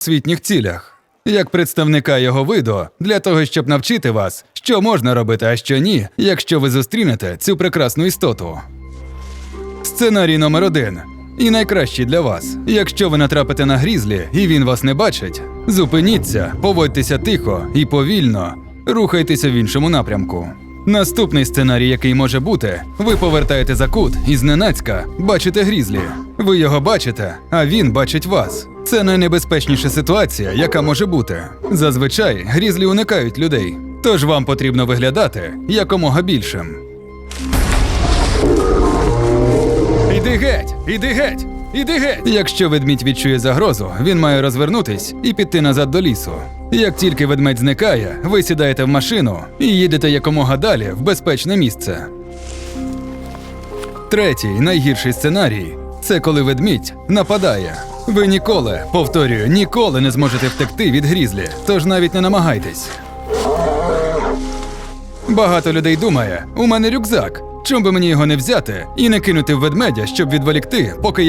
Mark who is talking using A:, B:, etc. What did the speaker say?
A: освітніх цілях. Як представника його виду, для того, щоб навчити вас, що можна робити, а що ні, якщо ви зустрінете цю прекрасну істоту. Сценарій номер один. І найкращий для вас. Якщо ви натрапите на грізлі і він вас не бачить, зупиніться, поводьтеся тихо і повільно, рухайтеся в іншому напрямку. Наступний сценарій, який може бути, ви повертаєте за кут і зненацька бачите грізлі. Ви його бачите, а він бачить вас. Це найнебезпечніша ситуація, яка може бути. Зазвичай грізлі уникають людей, тож вам потрібно виглядати якомога більшим. Іди геть! Іди геть! Іди геть! Якщо ведмідь відчує загрозу, він має розвернутись і піти назад до лісу. Як тільки ведмедь зникає, ви сідаєте в машину і їдете якомога далі в безпечне місце. Третій найгірший сценарій це коли ведмідь нападає. Ви ніколи, повторюю, ніколи не зможете втекти від грізлі, тож навіть не намагайтесь. Багато людей думає: у мене рюкзак. Чом би мені його не взяти і не кинути в ведмедя, щоб відволікти, поки я